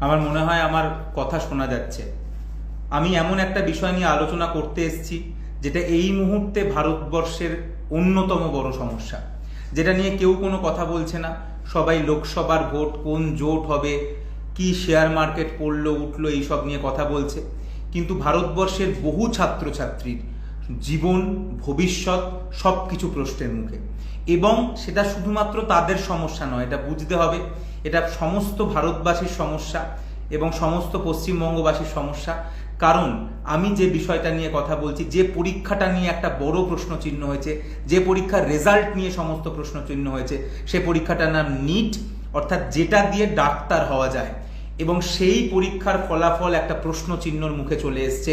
আমার মনে হয় আমার কথা শোনা যাচ্ছে। আমি এমন একটা বিষয় নিয়ে আলোচনা করতে এসেছি, যেটা এই মুহূর্তে ভারতবর্ষের অন্যতম বড় সমস্যা। যেটা নিয়ে কেউ কোনো কথা বলছে না, সবাই লোকসভার ভোট কোন জোট হবে, কি শেয়ার মার্কেট পড়ল, উঠল, এইসব নিয়ে কথা বলছে। কিন্তু ভারতবর্ষের বহু ছাত্রছাত্রীর জীবন, ভবিষ্যৎ সব কিছু প্রশ্নের মুখে। এবং সেটা শুধুমাত্র তাদের সমস্যা নয়, এটা বুঝতে হবে। এটা সমস্ত ভারতবাসীর সমস্যা এবং সমস্ত পশ্চিমবঙ্গবাসীর সমস্যা। কারণ আমি যে বিষয়টা নিয়ে কথা বলছি, যে পরীক্ষাটা নিয়ে একটা বড় প্রশ্ন চিহ্ন হয়েছে, যে পরীক্ষার রেজাল্ট নিয়ে সমস্ত প্রশ্ন চিহ্ন হয়েছে, সে পরীক্ষাটার নাম নিট অর্থাৎ যেটা দিয়ে ডাক্তার হওয়া যায়। এবং সেই পরীক্ষার ফলাফল একটা প্রশ্ন চিহ্নর মুখে চলে এসছে।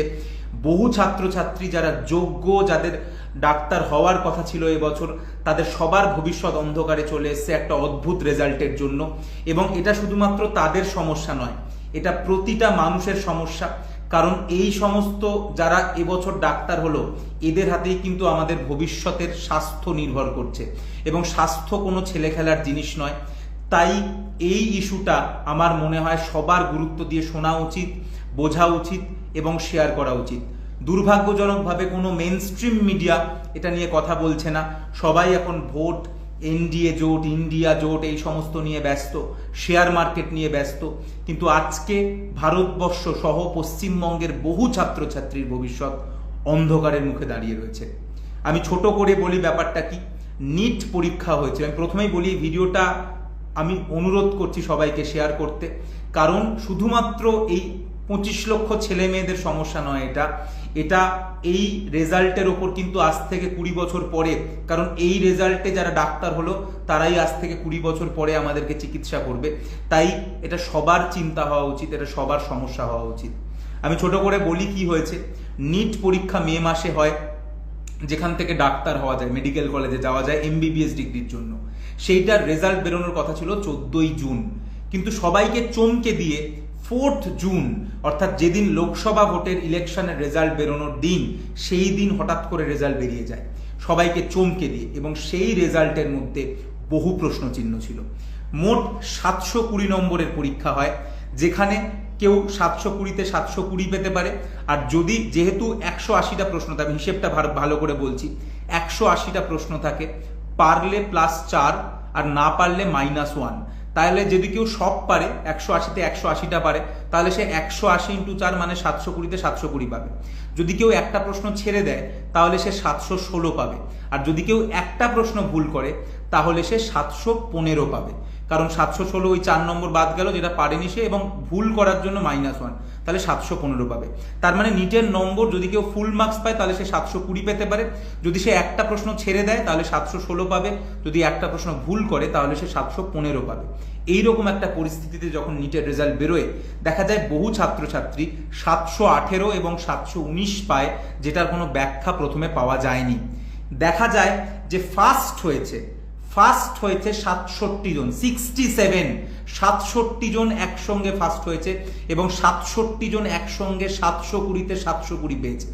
বহু ছাত্রছাত্রী যারা যোগ্য, যাদের ডাক্তার হওয়ার কথা ছিল এবছর, তাদের সবার ভবিষ্যৎ অন্ধকারে চলে এসছে একটা অদ্ভুত রেজাল্টের জন্য। এবং এটা শুধুমাত্র তাদের সমস্যা নয়, এটা প্রতিটা মানুষের সমস্যা। কারণ এই সমস্ত যারা এবছর ডাক্তার হলো, এদের হাতেই কিন্তু আমাদের ভবিষ্যতের স্বাস্থ্য নির্ভর করছে। এবং স্বাস্থ্য কোনো ছেলে খেলার জিনিস নয়। তাই এই ইস্যুটা আমার মনে হয় সবার গুরুত্ব দিয়ে শোনা উচিত, বোঝা উচিত এবং শেয়ার করা উচিত। দুর্ভাগ্যজনকভাবে কোনো মেন স্ট্রিম মিডিয়া এটা নিয়ে কথা বলছে না। সবাই এখন ভোট এনডিএ জোট ইন্ডিয়া জোট, এই সমস্ত নিয়ে ব্যস্ত শেয়ার মার্কেট নিয়ে ব্যস্ত। কিন্তু আজকে ভারতবর্ষ সহ পশ্চিমবঙ্গের বহু ছাত্রছাত্রীর ভবিষ্যৎ অন্ধকারের মুখে দাঁড়িয়ে রয়েছে। আমি ছোট করে বলি ব্যাপারটা কি? নিট পরীক্ষা হয়েছে। আমি প্রথমেই বলি ভিডিওটা আমি অনুরোধ করছি সবাইকে শেয়ার করতে। কারণ শুধুমাত্র এই পঁচিশ লক্ষ ছেলে মেয়েদের সমস্যা নয় এটা। এটা এই রেজাল্টের ওপর কিন্তু আজ থেকে কুড়ি বছর পরে, কারণ এই রেজাল্টে যারা ডাক্তার হলো, তারাই আজ থেকে কুড়ি বছর পরে আমাদেরকে চিকিৎসা করবে। তাই এটা সবার চিন্তা হওয়া উচিত, এটা সবার সমস্যা হওয়া উচিত। আমি ছোট করে বলি কি হয়েছে, নিট পরীক্ষা মে মাসে হয়, যেখান থেকে ডাক্তার হওয়া যায়, মেডিকেল কলেজে যাওয়া যায়, এমবিবিএস ডিগ্রির জন্য। সেইটার রেজাল্ট বেরোনোর কথা ছিল চোদ্দই জুন। কিন্তু সবাইকে চমকে দিয়ে ফোর্থ জুন, অর্থাৎ যেদিন লোকসভা ভোটের ইলেকশনের রেজাল্ট বেরোনোর দিন, সেই দিন হঠাৎ করে রেজাল্ট বেরিয়ে যায়। সবাইকে চমকে দিয়ে এবং সেই রেজাল্টের মধ্যে বহু প্রশ্ন চিহ্ন ছিল। মোট সাতশো কুড়ি নম্বরের পরীক্ষা হয়, যেখানে কেউ সাতশো কুড়িতে সাতশো কুড়ি পেতে পারে। আর যদি যেহেতু একশো আশিটা প্রশ্ন থাকে হিসেবটা ভালো করে বলছি, একশো আশিটা প্রশ্ন থাকে, পারলে প্লাস চার আর না পারলে মাইনাস ওয়ান তাহলে যদি কেউ সব পারে, একশো আশিতে একশো আশিটা পারে, তাহলে সে একশো আশি ইন্টু চার মানে সাতশো কুড়িতে সাতশো কুড়ি পাবে। যদি কেউ একটা প্রশ্ন ছেড়ে দেয়, তাহলে সে সাতশো ষোলো পাবে। আর যদি কেউ একটা প্রশ্ন ভুল করে, তাহলে সে সাতশো পনেরো পাবে। কারণ সাতশো ষোলো ওই চার নম্বর বাদ গেল, যেটা পারেনি সে, এবং ভুল করার জন্য মাইনাস ওয়ান তাহলে সাতশো পনেরো পাবে। তার মানে নিটের নম্বর যদি কেউ ফুল মার্কস পায়, তাহলে সে সাতশো কুড়ি পেতে পারে। যদি সে একটা প্রশ্ন ছেড়ে দেয়, তাহলে সাতশো ষোলো পাবে। যদি একটা প্রশ্ন ভুল করে, তাহলে সে সাতশো পনেরো পাবে। এইরকম একটা পরিস্থিতিতে যখন নিটের রেজাল্ট বেরোয়, দেখা যায় বহু ছাত্রছাত্রী সাতশো আঠেরো এবং সাতশো উনিশ পায়, যেটার কোনো ব্যাখ্যা প্রথমে পাওয়া যায়নি। দেখা যায় যে ফার্স্ট হয়েছে ফার্স্ট হয়েছে সাতষট্টি জন সিক্সটি সেভেন সাতষট্টি জন একসঙ্গে ফার্স্ট হয়েছে এবং সাতষট্টি জন একসঙ্গে সাতশো কুড়িতে সাতশো কুড়ি পেয়েছে।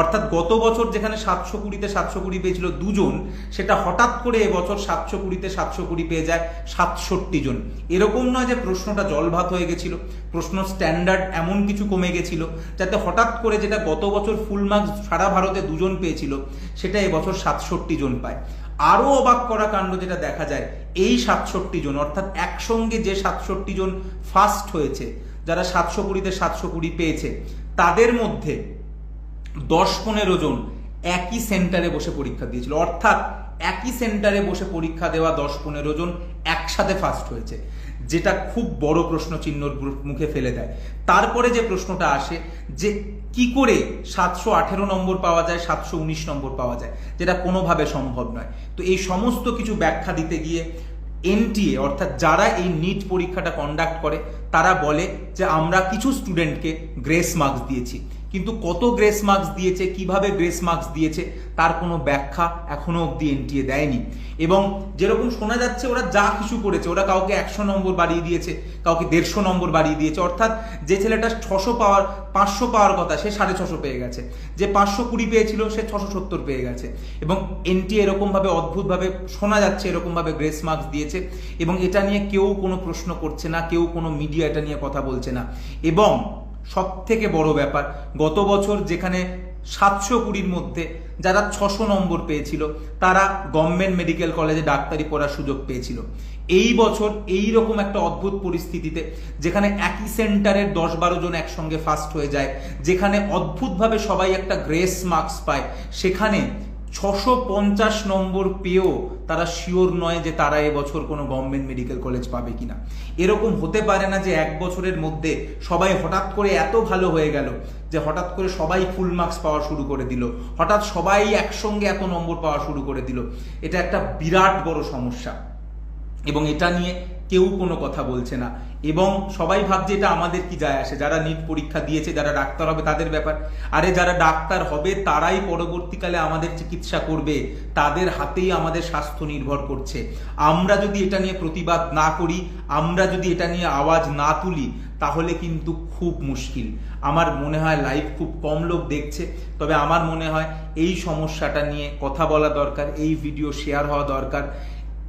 অর্থাৎ গত বছর যেখানে সাতশো কুড়িতে সাতশো কুড়ি পেয়েছিল দুজন, সেটা হঠাৎ করে এবছর সাতশো কুড়িতে সাতশো কুড়ি পেয়ে যায় সাতষট্টি জন। এরকম নয় যে প্রশ্নটা জলভাত হয়ে গেছিল, প্রশ্ন স্ট্যান্ডার্ড এমন কিছু কমে গেছিল, যাতে হঠাৎ করে যেটা গত বছর ফুল মার্কস সারা ভারতে দুজন পেয়েছিল, সেটা এবছর সাতষট্টি জন পায়। আরও অবাক করা কাণ্ড যেটা দেখা যায়, এই সাতষট্টি জন, অর্থাৎ একসঙ্গে যে সাতষট্টি জন ফার্স্ট হয়েছে, যারা সাতশো কুড়িতে সাতশো কুড়ি পেয়েছে, তাদের মধ্যে দশ পনেরো জন একই সেন্টারে বসে পরীক্ষা দিয়েছিল। অর্থাৎ একই সেন্টারে বসে পরীক্ষা দেওয়া দশ পনেরো জন একসাথে ফার্স্ট হয়েছে। যেটা খুব বড় প্রশ্ন চিহ্নর মুখে ফেলে দেয়। তারপরে যে প্রশ্নটা আসে যে কি করে সাতশো আঠেরো নম্বর পাওয়া যায়, সাতশো উনিশ নম্বর পাওয়া যায়, যেটা কোনোভাবে সম্ভব নয়। তো এই সমস্ত কিছু ব্যাখ্যা দিতে গিয়ে এনটিএ, অর্থাৎ যারা এই নিট পরীক্ষাটা কন্ডাক্ট করে, তারা বলে যে আমরা কিছু স্টুডেন্টকে গ্রেস মার্কস দিয়েছি। কিন্তু কত গ্রেস মার্কস দিয়েছে, কীভাবে গ্রেস মার্কস দিয়েছে, তার কোনো ব্যাখ্যা এখনও অবধি এনটিএ দেয়নি। এবং যেরকম শোনা যাচ্ছে, ওরা যা কিছু করেছে, ওরা কাউকে একশো নম্বর বাড়িয়ে দিয়েছে, কাউকে দেড়শো নম্বর বাড়িয়ে দিয়েছে। অর্থাৎ যে ছেলেটা ছশো পাওয়ার, পাঁচশো পাওয়ার কথা, সে সাড়ে ছশো পেয়ে গেছে। যে পাঁচশো কুড়ি পেয়েছিল, সে ছশো সত্তর পেয়ে গেছে। এবং এনটি এরকমভাবে অদ্ভুতভাবে শোনা যাচ্ছে, এরকমভাবে গ্রেস মার্কস দিয়েছে। এবং এটা নিয়ে কেউ কোনো প্রশ্ন করছে না, কেউ কোনো মিডিয়া এটা নিয়ে কথা বলছে না। এবং সব থেকে বড় ব্যাপার। গত বছর যেখানে সাতশো কুড়ির মধ্যে যারা ছশো নম্বর পেয়েছিল, তারা গভর্নমেন্ট মেডিকেল কলেজে ডাক্তারি পড়ার সুযোগ পেয়েছিল। এই বছর এই রকম একটা অদ্ভুত পরিস্থিতিতে, যেখানে একই সেন্টারের দশ বারো জন একসঙ্গে ফার্স্ট হয়ে যায়, যেখানে অদ্ভুতভাবে সবাই একটা গ্রেস মার্কস পায়, সেখানে ছশো পঞ্চাশ নম্বর পেয়েও তারা শিওর নয় যে তারা এবছর কোনো গভর্নমেন্ট মেডিকেল কলেজ পাবে কিনা। এরকম হতে পারে না যে এক বছরের মধ্যে সবাই হঠাৎ করে এত ভালো হয়ে গেল যে হঠাৎ করে সবাই ফুল মার্কস পাওয়া শুরু করে দিল। হঠাৎ সবাই একসঙ্গে এত নম্বর পাওয়া শুরু করে দিল। এটা একটা বিরাট বড় সমস্যা। এবং এটা নিয়ে কেউ কোনো কথা বলছে না। এবং সবাই ভাবছে এটা আমাদের কি যায় আসে। যারা নিট পরীক্ষা দিয়েছে, যারা ডাক্তার হবে, তাদের ব্যাপার। আরে যারা ডাক্তার হবে, তারাই পরবর্তীকালে আমাদের চিকিৎসা করবে। তাদের হাতেই আমাদের স্বাস্থ্য নির্ভর করছে। আমরা যদি এটা নিয়ে প্রতিবাদ না করি, আমরা যদি এটা নিয়ে আওয়াজ না তুলি, তাহলে কিন্তু খুব মুশকিল। আমার মনে হয় লাইভ খুব কম লোক দেখছে। তবে আমার মনে হয় এই সমস্যাটা নিয়ে কথা বলা দরকার, এই ভিডিও শেয়ার হওয়া দরকার।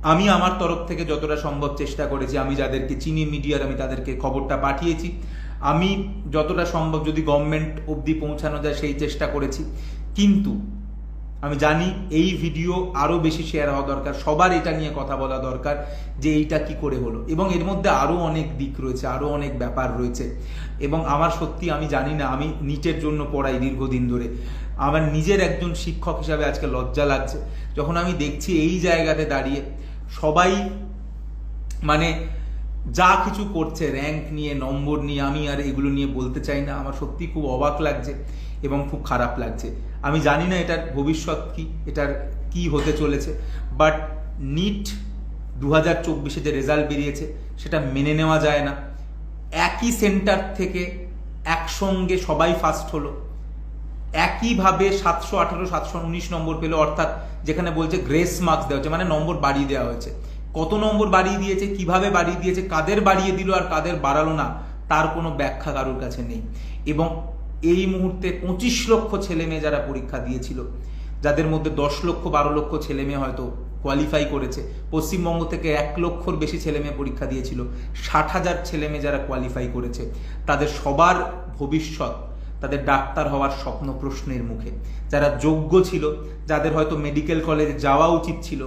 আমি আমার তরফ থেকে যতটা সম্ভব চেষ্টা করেছি, আমি যাদেরকে চিনি মিডিয়ার, আমি তাদেরকে খবরটা পাঠিয়েছি। আমি যতটা সম্ভব যদি গভর্নমেন্ট অবধি পৌঁছানো যায়, সেই চেষ্টা করেছি। কিন্তু আমি জানি এই ভিডিও আরও বেশি শেয়ার হওয়া দরকার, সবার এটা নিয়ে কথা বলা দরকার যে এইটা কি করে হলো। এবং এর মধ্যে আরও অনেক দিক রয়েছে, আরও অনেক ব্যাপার রয়েছে। এবং আমার সত্যি আমি জানি না, আমি নিটের জন্য পড়াই দীর্ঘদিন ধরে। আমার নিজের একজন শিক্ষক হিসাবে আজকে লজ্জা লাগছে। যখন আমি দেখছি এই জায়গাতে দাঁড়িয়ে সবাই মানে যা কিছু করছে র্যাঙ্ক নিয়ে, নম্বর নিয়ে, আমি আর এগুলো নিয়ে বলতে চাই না। আমার সত্যি খুব অবাক লাগছে এবং খুব খারাপ লাগছে। আমি জানি না এটার ভবিষ্যৎ কি, এটার কি হতে চলেছে বাট নিট দু হাজার চব্বিশে যে রেজাল্ট বেরিয়েছে, সেটা মেনে নেওয়া যায় না। একই সেন্টার থেকে একসঙ্গে সবাই ফার্স্ট হলো। একইভাবে সাতশো আঠারো, সাতশো উনিশ নম্বর পেল, অর্থাৎ যেখানে বলছে গ্রেস মার্কস দেওয়া হচ্ছে মানে নম্বর বাড়িয়ে দেওয়া হয়েছে। কত নম্বর বাড়িয়ে দিয়েছে, কীভাবে বাড়িয়ে দিয়েছে, কাদের বাড়িয়ে দিল আর কাদের বাড়ালো না, তার কোনো ব্যাখ্যা কারোর কাছে নেই। এবং এই মুহূর্তে পঁচিশ লক্ষ ছেলে মেয়ে যারা পরীক্ষা দিয়েছিল, যাদের মধ্যে দশ লক্ষ, বারো লক্ষ ছেলে মেয়ে হয়তো কোয়ালিফাই করেছে, পশ্চিমবঙ্গ থেকে এক লক্ষর বেশি ছেলে মেয়ে পরীক্ষা দিয়েছিল, ষাট হাজার ছেলে মেয়ে যারা কোয়ালিফাই করেছে, তাদের সবার ভবিষ্যৎ তাদের ডাক্তার হওয়ার স্বপ্ন প্রশ্নের মুখে। যারা যোগ্য ছিল, যাদের হয়তো মেডিকেল কলেজ যাওয়া উচিত ছিল,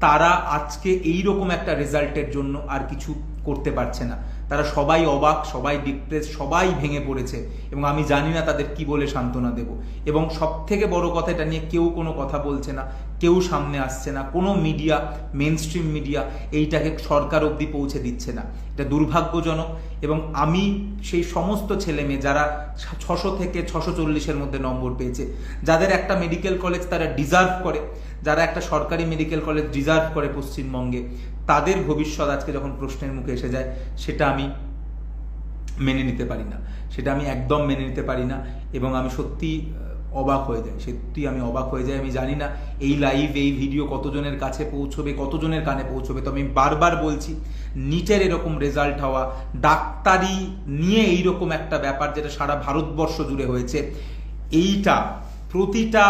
তারা আজকে এই রকম একটা রেজাল্টের জন্য আর কিছু করতে পারছে না। তারা সবাই অবাক, সবাই ডিপ্রেস সবাই ভেঙে পড়েছে এবং আমি জানি না তাদের কি বলে সান্ত্বনা দেব। এবং সব থেকে বড় কথা, এটা নিয়ে কেউ কোনো কথা বলছে না। কেউ সামনে আসছে না, কোনো মিডিয়া মেন স্ট্রিম মিডিয়া এইটাকে সরকার অবধি পৌঁছে দিচ্ছে না। এটা দুর্ভাগ্যজনক এবং আমি সেই সমস্ত ছেলে মেয়ে যারা ছশো থেকে ছশো চল্লিশের মধ্যে নম্বর পেয়েছে, যাদের একটা মেডিকেল কলেজ তারা ডিজার্ভ করে, যারা একটা সরকারি মেডিকেল কলেজ ডিজার্ভ করে পশ্চিমবঙ্গে, তাদের ভবিষ্যৎ আজকে যখন প্রশ্নের মুখে এসে যায়, সেটা আমি মেনে নিতে পারি না। সেটা আমি একদম মেনে নিতে পারি না এবং আমি সত্যি অবাক হয়ে যায়। সত্যি আমি অবাক হয়ে যাই, আমি জানি না এই লাইভ এই ভিডিও কতজনের কাছে পৌঁছবে, কতজনের কানে পৌঁছবে। তো আমি বারবার বলছি, নিটের এরকম রেজাল্ট হওয়া, ডাক্তারি নিয়ে এইরকম একটা ব্যাপার যেটা সারা ভারতবর্ষ জুড়ে হয়েছে, এইটা প্রতিটা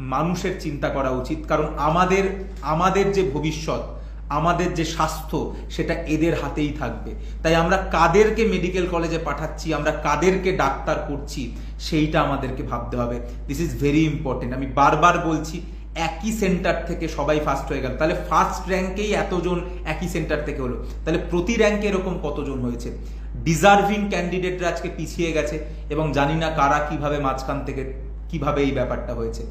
মানুষের চিন্তা করা উচিত। কারণ আমাদের আমাদের যে ভবিষ্যৎ আমাদের যে স্বাস্থ্য, সেটা এদের হাতেই থাকবে। তাই আমরা কাদেরকে মেডিকেল কলেজে পাঠাচ্ছি, আমরা কাদেরকে ডাক্তার করছি, সেইটা আমাদেরকে ভাবতে হবে। দিস ইজ ভেরি ইম্পর্টেন্ট আমি বারবার বলছি, একই সেন্টার থেকে সবাই ফার্স্ট হয়ে গেল। তাহলে ফার্স্ট র্যাঙ্কেই এতজন একই সেন্টার থেকে হলো। তাহলে প্রতি র্যাঙ্কে এরকম কতজন হয়েছে? ডিজার্ভিং ক্যান্ডিডেটরা আজকে পিছিয়ে গেছে, এবং জানি না কারা কীভাবে মাঝখান থেকে কীভাবে এই ব্যাপারটা হয়েছে।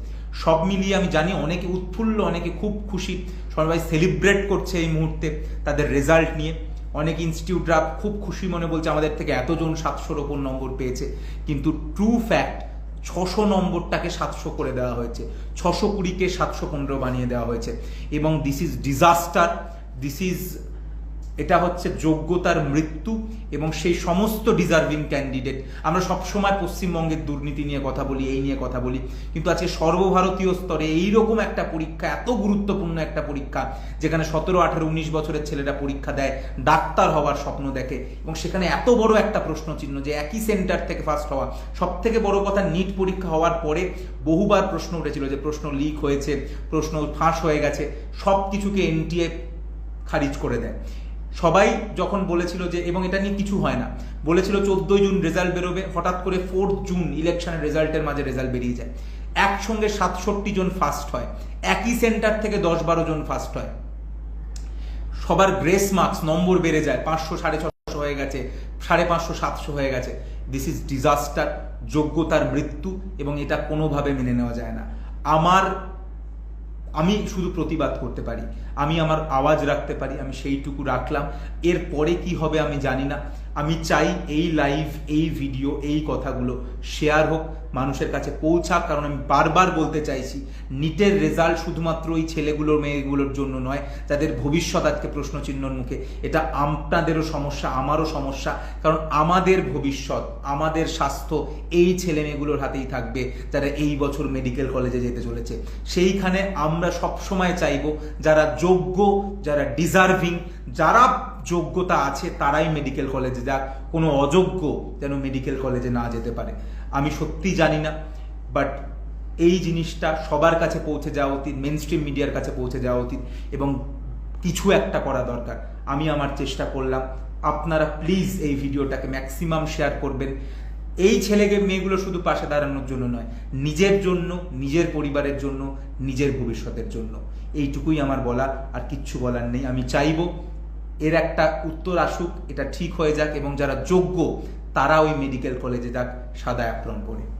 সব মিলিয়ে আমি জানি অনেকে উৎফুল্ল, অনেকে খুব খুশি। সবাই সেলিব্রেট করছে এই মুহূর্তে তাদের রেজাল্ট নিয়ে। অনেক ইনস্টিটিউটরা খুব খুশি মনে বলছে আমাদের থেকে এতজন সাতশোর ওপর নম্বর পেয়েছে। কিন্তু ট্রু ফ্যাক্ট ছশো নম্বরটাকে সাতশো করে দেওয়া হয়েছে। ছশো কুড়িকে সাতশো পনেরো বানিয়ে দেওয়া হয়েছে। এবং this is disaster this is এটা হচ্ছে যোগ্যতার মৃত্যু এবং সেই সমস্ত ডিজার্ভিং ক্যান্ডিডেট আমরা সবসময় পশ্চিমবঙ্গের দুর্নীতি নিয়ে কথা বলি, এই নিয়ে কথা বলি, কিন্তু আজকে সর্বভারতীয় স্তরে এইরকম একটা পরীক্ষা, এত গুরুত্বপূর্ণ একটা পরীক্ষা, যেখানে সতেরো, আঠারো, উনিশ বছরের ছেলেরা পরীক্ষা দেয়, ডাক্তার হওয়ার স্বপ্ন দেখে এবং সেখানে এত বড় একটা প্রশ্ন চিহ্ন যে একই সেন্টার থেকে ফার্স্ট হওয়া। সব থেকে বড় কথা নিট পরীক্ষা হওয়ার পরে বহুবার প্রশ্ন উঠেছিল যে প্রশ্ন লিক হয়েছে, প্রশ্ন ফাঁস হয়ে গেছে সব কিছুকে এনটিএ খারিজ করে দেয়। সবাই যখন বলেছিল যে, এবং এটা নিয়ে কিছু হয় না, বলেছিল চোদ্দই জুন রেজাল্ট বেরোবে, হঠাৎ করে ফোর্থ জুন ইলেকশনের রেজাল্টের মাঝে রেজাল্ট বেরিয়ে যায়। একসঙ্গে সাতষট্টি জন ফার্স্ট হয়, একই সেন্টার থেকে দশ বারো জন ফার্স্ট হয়। সবার গ্রেস মার্কস নম্বর বেড়ে যায়, পাঁচশো, সাড়ে ছশো হয়ে গেছে, সাড়ে পাঁচশো, সাতশো হয়ে গেছে। দিস ইজ ডিজাস্টার যোগ্যতার মৃত্যু, এবং এটা কোনোভাবে মেনে নেওয়া যায় না। আমার, আমি শুধু প্রতিবাদ করতে পারি। আমি আমার আওয়াজ রাখতে পারি, আমি সেইটুকু রাখলাম। এরপরে কি হবে আমি জানি না। আমি চাই এই লাইভ এই ভিডিও এই কথাগুলো শেয়ার হোক, মানুষের কাছে পৌঁছাক, কারণ আমি বারবার বলতে চাইছি নিটের রেজাল্ট শুধুমাত্র ওই ছেলেগুলোর, মেয়েগুলোর জন্য নয়, যাদের ভবিষ্যৎ আজকে প্রশ্নচিহ্নর মুখে। এটা আপনাদেরও সমস্যা, আমারও সমস্যা, কারণ আমাদের ভবিষ্যৎ, আমাদের স্বাস্থ্য এই ছেলে মেয়েগুলোর হাতেই থাকবে, যারা এই বছর মেডিকেল কলেজে যেতে চলেছে। সেইখানে আমরা সবসময় চাইব, যারা যোগ্য যারা ডিজার্ভিং যারা যোগ্যতা আছে তারাই মেডিকেল কলেজে যাক। কোনো অযোগ্য যেন মেডিকেল কলেজে না যেতে পারে। আমি সত্যি জানি না বাট এই জিনিসটা সবার কাছে পৌঁছে যাওয়া উচিত মেন স্ট্রিম মিডিয়ার কাছে পৌঁছে যাওয়া উচিত এবং কিছু একটা করা দরকার। আমি আমার চেষ্টা করলাম। আপনারা প্লিজ এই ভিডিওটাকে ম্যাক্সিমাম শেয়ার করবেন। এই ছেলেকে মেয়েগুলো শুধু পাশে দাঁড়ানোর জন্য নয়, নিজের জন্য, নিজের পরিবারের জন্য, নিজের ভবিষ্যতের জন্য। এইটুকুই আমার বলা আর কিচ্ছু বলার নেই। আমি চাইব এর একটা উত্তর আসুক, এটা ঠিক হয়ে যাক, এবং যারা যোগ্য, তারা ওই মেডিকেল কলেজে যাক সাদা অ্যাপ্রন পরে।